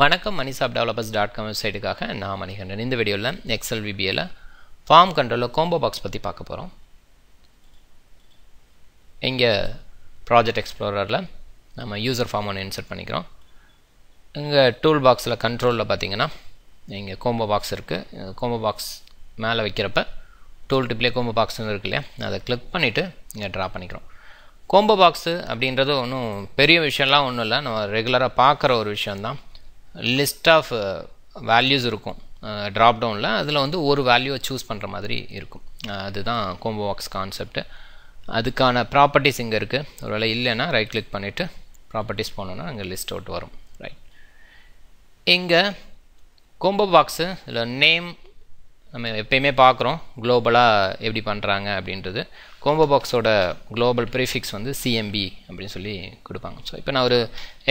வணக்கம் மணிசாப் developers dot com வெப்சைட்டுக்காக நான் மணிகண்டன். இந்த வீடியோவில் எக்ஸல் விபிஏல ஃபார்ம் கண்ட்ரோலில் கோம்போ பாக்ஸ் பற்றி பார்க்க போகிறோம் இங்கே ப்ராஜெக்ட் எக்ஸ்ப்ளோரரில் நம்ம யூசர் ஃபார்ம் ஒன்று இன்சர்ட் பண்ணிக்கிறோம். இங்கே டூல் பாக்ஸில் கண்ட்ரோலில் பார்த்தீங்கன்னா இங்கே கோம்போ பாக்ஸ் இருக்குது கோம்போ பாக்ஸ் மேலே வைக்கிறப்ப டூல் டிப்லேயே கோம்போ பாக்ஸ்னு இருக்கு இல்லையா? அதை கிளிக் பண்ணிவிட்டு இங்கே ட்ரா பண்ணிக்கிறோம். கோம்போ பாக்ஸு அப்படின்றது ஒன்றும் பெரிய விஷயம்லாம் ஒன்றும் இல்லை. நம்ம ரெகுலராக பார்க்குற ஒரு விஷயந்தான் லிஸ்ட் ஆஃப் வேல்யூஸ் இருக்கும். ட்ராப் டவுனில் அதில் வந்து ஒரு வேல்யூவை சூஸ் பண்ணுற மாதிரி இருக்கும். Uh, அதுதான் கோம்போ பாக்ஸ் கான்செப்ட்டு அதுக்கான ப்ராப்பர்ட்டிஸ் இங்கே இருக்குது ஒருவேளை இல்லைன்னா ரைட் கிளிக் பண்ணிவிட்டு ப்ராப்பர்ட்டிஸ் போனோன்னா அங்கே லிஸ்ட் அவுட் வரும். ரைட் இங்கே கோம்போ பாக்ஸு இதில் நேம் நம்ம எப்பயுமே பார்க்குறோம். குளோபலாக எப்படி பண்ணுறாங்க அப்படின்றது. கோம்போ பாக்ஸோட குளோபல் ப்ரீஃபிக்ஸ் வந்து சிஎம்பி அப்படின்னு சொல்லி கொடுப்பாங்க. ஸோ இப்போ நான் ஒரு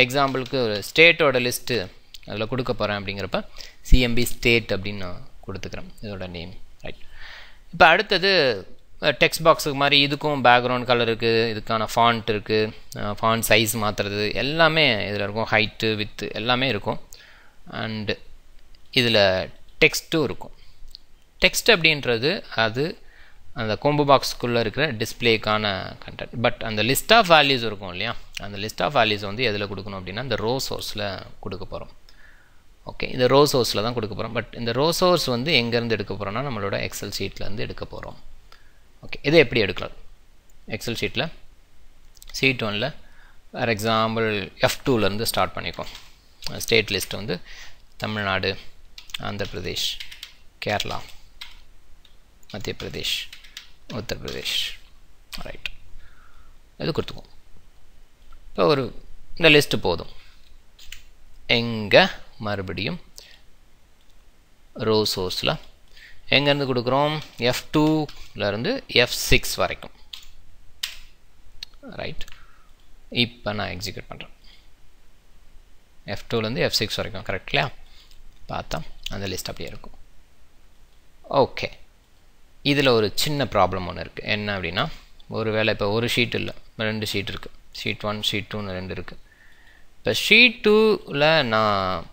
எக்ஸாம்பிளுக்கு ஒரு ஸ்டேட்டோட லிஸ்ட்டு அதில் கொடுக்க போகிறேன் அப்படிங்கிறப்ப சிஎம்பி ஸ்டேட் அப்படின்னு நான் கொடுத்துக்கிறேன். இதோட நேம் ரைட் இப்போ அடுத்தது டெக்ஸ்ட் பாக்ஸுக்கு மாதிரி இதுக்கும் பேக்ரவுண்ட் கலர் இருக்குது இதுக்கான ஃபாண்ட் இருக்குது ஃபாண்ட் சைஸ் மாற்றுறது எல்லாமே இதில் இருக்கும். ஹைட்டு வித்து எல்லாமே இருக்கும். அண்டு இதில் டெக்ஸ்ட்டும் இருக்கும். டெக்ஸ்ட் அப்படின்றது அது அந்த கோம்போ பாக்ஸ்க்குள்ளே இருக்கிற டிஸ்பிளேக்கான கண்டென்ட் பட் அந்த லிஸ்ட் ஆஃப் வேல்யூஸ் இருக்கும் இல்லையா? அந்த லிஸ்ட் ஆஃப் வேல்யூஸ் வந்து எதில் கொடுக்கணும் அப்படின்னா அந்த ரோ சோர்ஸில் கொடுக்க போகிறோம் ஓகே இந்த ரோ சோர்ஸில் தான் கொடுக்க போகிறோம் பட் இந்த ரோ சோர்ஸ் வந்து எங்கேருந்து எடுக்க போகிறோம்னா நம்மளோட எக்ஸல் ஷீட்லேருந்து எடுக்க போகிறோம் ஓகே இதை எப்படி எடுக்கலாம்? எக்ஸல் ஷீட்டில் சீட் ஒனில் ஃபார் எக்ஸாம்பிள் எஃப் டூலேருந்து ஸ்டார்ட் பண்ணிப்போம். ஸ்டேட் லிஸ்ட் வந்து தமிழ்நாடு ஆந்திர பிரதேஷ் கேரளா மத்திய பிரதேஷ் உத்தரப்பிரதேஷ் ரைட் இது கொடுத்துக்குவோம். இப்போ ஒரு இந்த லிஸ்ட்டு போதும். எங்கே மறுபடியும் ரோ சோர்ஸில் எங்கேருந்து கொடுக்குறோம்? எஃப் டூலேருந்து எஃப் சிக்ஸ் வரைக்கும். ரைட் இப்போ நான் எக்ஸிக்யூட் பண்ணுறேன் எஃப் டூலேருந்து எஃப் சிக்ஸ் வரைக்கும் கரெக்ட் இல்லையா? பார்த்தா அந்த லிஸ்ட் அப்படியே இருக்கும். ஓகே இதில் ஒரு சின்ன ப்ராப்ளம் ஒன்று இருக்குது என்ன அப்படின்னா ஒரு வேளை இப்போ ஒரு ஷீட் இல்லை ரெண்டு ஷீட் இருக்குது ஷீட் ஒன் ஷீட் டூன்னு ரெண்டு இருக்குது இப்போ ஷீட் டூவில் நான்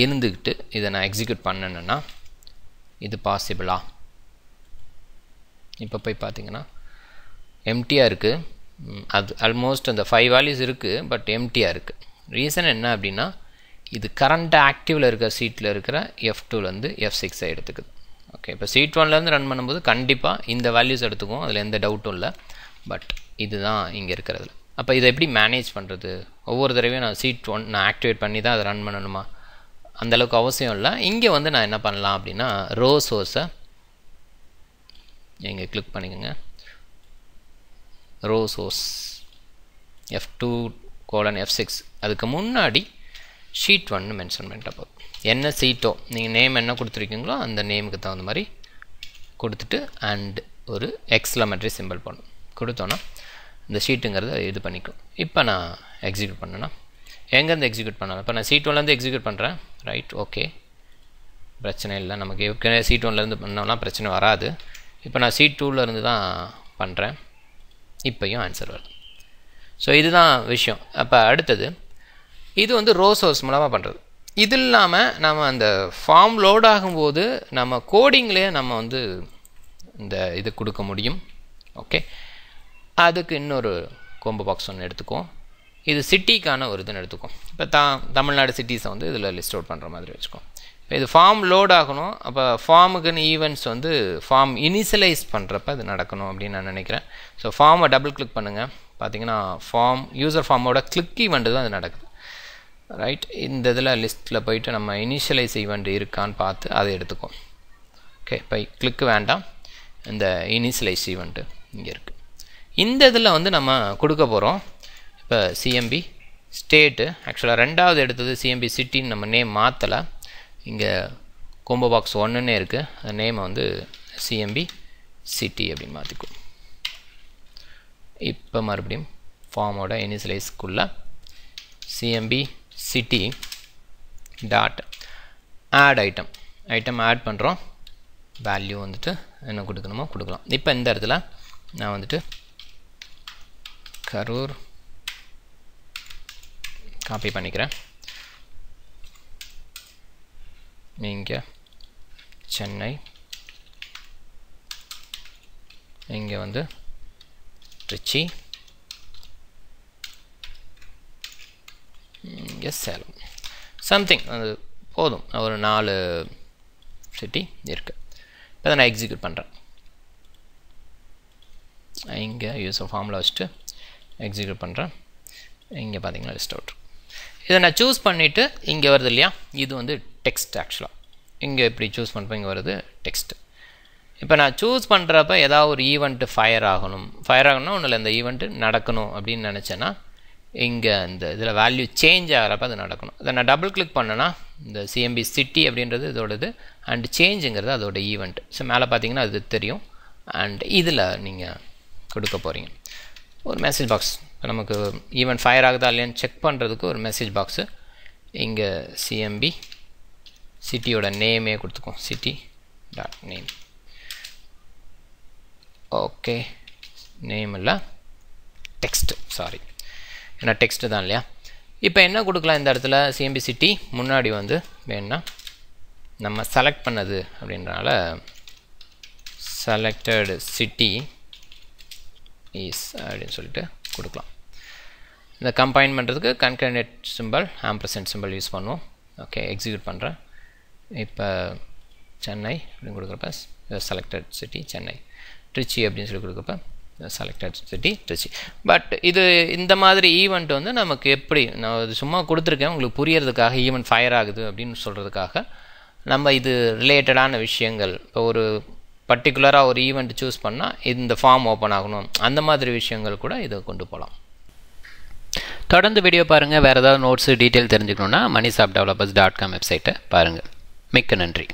இருந்துக்கிட்டு இதை நான் எக்ஸிக்யூட் பண்ணணுன்னா இது பாசிபிளா இப்போ போய் பார்த்தீங்கன்னா எம்டியாக இருக்குது அது ஆல்மோஸ்ட் அந்த ஃபைவ் வேல்யூஸ் இருக்குது பட் எம்டியாக இருக்குது ரீசன் என்ன அப்படின்னா இது கரண்ட்டாக ஆக்டிவில் இருக்கிற சீட்டில் இருக்கிற எஃப் டூலேருந்து எஃப் சிக்ஸை எடுத்துக்குது. ஓகே இப்போ சீட் ஒன்லேருந்து ரன் பண்ணும்போது கண்டிப்பாக இந்த வேல்யூஸ் எடுத்துக்கும் அதில் எந்த டவுட்டும் இல்லை. பட் இதுதான் இங்கே இருக்கிறதுல. அப்போ இதை எப்படி மேனேஜ் பண்ணுறது ஒவ்வொரு தடவையும் நான் சீட் ஒன் நான் ஆக்டிவேட் பண்ணி தான் அதை ரன் பண்ணணுமா? அந்தளவுக்கு அவசியம் இல்லை. இங்கே வந்து நான் என்ன பண்ணலாம் அப்படின்னா ரோ சோர்ஸை இங்கே கிளிக் பண்ணிக்கோங்க. Row source F two colon F six அதுக்கு முன்னாடி ஷீட் ஒன்னு மென்ஷன் பண்ணிட்டு போதும். என்ன சீட்டோ நீங்கள் நேம் என்ன கொடுத்துருக்கீங்களோ அந்த நேமுக்கு தகுந்த மாதிரி கொடுத்துட்டு அண்ட் ஒரு எக்ஸ்லமெட்ரி சிம்பிள் பண்ணும் கொடுத்தோன்னா இந்த ஷீட்டுங்கிறத இது பண்ணிக்கும். இப்போ நான் எக்ஸிக்யூட் பண்ணேன்னா எங்கேருந்து எக்ஸிக்யூட் பண்ணலாம் இப்போ நான் சீட் ஒன்லேருந்து எக்ஸிக்யூட் பண்ணுறேன் ரைட் ஓகே பிரச்சனை இல்லை. நமக்கு ஏற்கனவே சீட் ஒன்லேருந்து பண்ணோம்னா பிரச்சனை வராது. இப்போ நான் சீட் டூலேருந்து தான் பண்ணுறேன் இப்போயும் ஆன்சர் வருது. ஸோ இதுதான் விஷயம். அப்போ அடுத்தது இது வந்து ரோ சோர்ஸ் மூலமாக பண்ணுறது இது இல்லாமல் நம்ம அந்த ஃபார்ம் லோட் ஆகும்போது நம்ம கோடிங்லேயே நம்ம வந்து இந்த இது கொடுக்க முடியும். ஓகே அதுக்கு இன்னொரு கோம்போ பாக்ஸ் ஒன்று எடுத்துக்குவோம். இது சிட்டிக்கான ஒரு இதுன்னு எடுத்துக்கும் இப்போ தான் தமிழ்நாடு சிட்டிஸை வந்து இதில் லிஸ்ட் அவுட் பண்ணுற மாதிரி வச்சுக்கோம் இப்போ இது ஃபார்ம் லோட் ஆகணும். அப்போ ஃபார்முக்குன்னு ஈவெண்ட்ஸ் வந்து ஃபார்ம் இனிஷியலைஸ் பண்ணுறப்ப இது நடக்கணும் அப்படின்னு நான் நினைக்கிறேன். ஸோ ஃபார்மை டபுள் கிளிக் பண்ணுங்கள் பார்த்தீங்கன்னா ஃபார்ம் யூசர் ஃபார்மோட கிளிக் ஈவெண்ட் தான் அது நடக்குது. ரைட் இந்த இதில் லிஸ்ட்டில் போயிட்டு நம்ம இனிஷியலைஸ் ஈவெண்ட் இருக்கான்னு பார்த்து அதை எடுத்துக்கோம் ஓகே இப்போ கிளிக் வேண்டாம். இந்த இனிஷியலைஸ் ஈவெண்ட்டு இங்கே இருக்குது இந்த இதில் வந்து நம்ம கொடுக்க போகிறோம் இப்போ சிஎம்பி ஸ்டேட்டு. ஆக்சுவலாக ரெண்டாவது எடுத்தது சிஎம்பி சிட்டின்னு நம்ம நேம் மாற்றலை இங்கே கோம்போ பாக்ஸ் ஒன்றுன்னே இருக்குது அந்த நேமை வந்து சிஎம்பி சிட்டி அப்படின்னு மாற்றிக்கும் இப்போ மறுபடியும் ஃபார்மோட இனிஷியலைஸ்க்குள்ளே CMB city dot add item item add பண்ணுறோம் வேல்யூ வந்துட்டு என்ன கொடுக்கணுமோ கொடுக்கலாம். இப்போ இந்த இடத்துல நான் வந்துட்டு கரூர் காப்பி பண்ணிக்கிறேன். இங்கே சென்னை. இங்கே வந்து திருச்சி இங்கே சேலம். சம்திங் அது போதும். ஒரு நாலு சிட்டி இருக்குது இப்போ நான் எக்ஸிக்யூட் பண்ணுறேன் இங்கே யூஸ் ஃபார்மில் வச்சுட்டு எக்ஸிக்யூட் பண்ணுறேன் இங்கே பார்த்தீங்கன்னா லிஸ்ட் அவுட் இதை நான் சூஸ் பண்ணிவிட்டு இங்கே வருது இல்லையா? இது வந்து டெக்ஸ்ட் ஆக்சுவலாக இங்கே இப்படி சூஸ் பண்ணுறப்ப இங்கே வருது டெக்ஸ்ட் இப்போ நான் சூஸ் பண்ணுறப்ப ஏதாவது ஒரு ஈவெண்ட்டு ஃபயர் ஆகணும். ஃபயர் ஆகணும்னா ஒன்றும் இல்லை இந்த ஈவெண்ட்டு நடக்கணும் அப்படின்னு நினச்சேன்னா இங்கே இந்த இதில் வேல்யூ சேஞ்ச் ஆகிறப்ப அது நடக்கணும். இதை நான் டபுள் கிளிக் பண்ணேன்னா இந்த சிஎம்பி சிட்டி அப்படின்றது இதோடது அண்ட் சேஞ்சுங்கிறது அதோட ஈவெண்ட் ஸோ மேலே பார்த்தீங்கன்னா அது தெரியும். அண்ட் இதில் நீங்கள் கொடுக்க போகிறீங்க ஒரு மெசேஜ் பாக்ஸ் நமக்கு ஈவெண்ட் ஃபயர் ஆகுதா இல்லையான்னு செக் பண்ணுறதுக்கு ஒரு மெசேஜ் பாக்ஸு இங்கே சிஎம்பி சிட்டியோட நேமே கொடுத்துக்கோம் city dot name okay name இல்லை டெக்ஸ்ட்டு சாரி ஏன்னா டெக்ஸ்ட்டு தான் இல்லையா? இப்போ என்ன கொடுக்கலாம் இந்த இடத்துல? சிஎம்பி சிட்டி முன்னாடி வந்து வேணுன்னா நம்ம செலக்ட் பண்ணது அப்படின்றனால செலக்டட் சிட்டி இஸ் அப்படின்னு சொல்லிட்டு கொடுக்கலாம். இந்த கம்பைன் பண்ணுறதுக்கு concatenate simple ampersand simple use பண்ணுவோம். ஓகே எக்ஸிக்யூட் பண்ணுறேன் இப்போ சென்னை அப்படின்னு கொடுக்குறப்ப செலக்டட் சிட்டி சென்னை. ட்ரிச்சி அப்படின்னு சொல்லி கொடுக்குறப்ப செலக்டட் சிட்டி ட்ரிச்சி பட் இது இந்த மாதிரி ஈவெண்ட் வந்து நமக்கு எப்படி நான் இது சும்மா கொடுத்துருக்கேன் உங்களுக்கு புரியறதுக்காக ஈவெண்ட் ஃபயர் ஆகுது அப்படின்னு சொல்கிறதுக்காக நம்ம இது ரிலேட்டடான விஷயங்கள் இப்போ ஒரு பர்டிகுலராக ஒரு ஈவெண்ட் சூஸ் பண்ணால் இந்த ஃபார்ம் ஓப்பன் ஆகணும். அந்த மாதிரி விஷயங்கள் கூட இதை கொண்டு போகலாம். தொடர்ந்து வீடியோ பாருங்கள் வேறு ஏதாவது நோட்ஸு டீட்டெயில் தெரிஞ்சுக்கணுன்னா மணிசாப் டெவலப்பர்ஸ் டாட் காம் வெப்சைட்டை பாருங்கள் மிக்க நன்றி.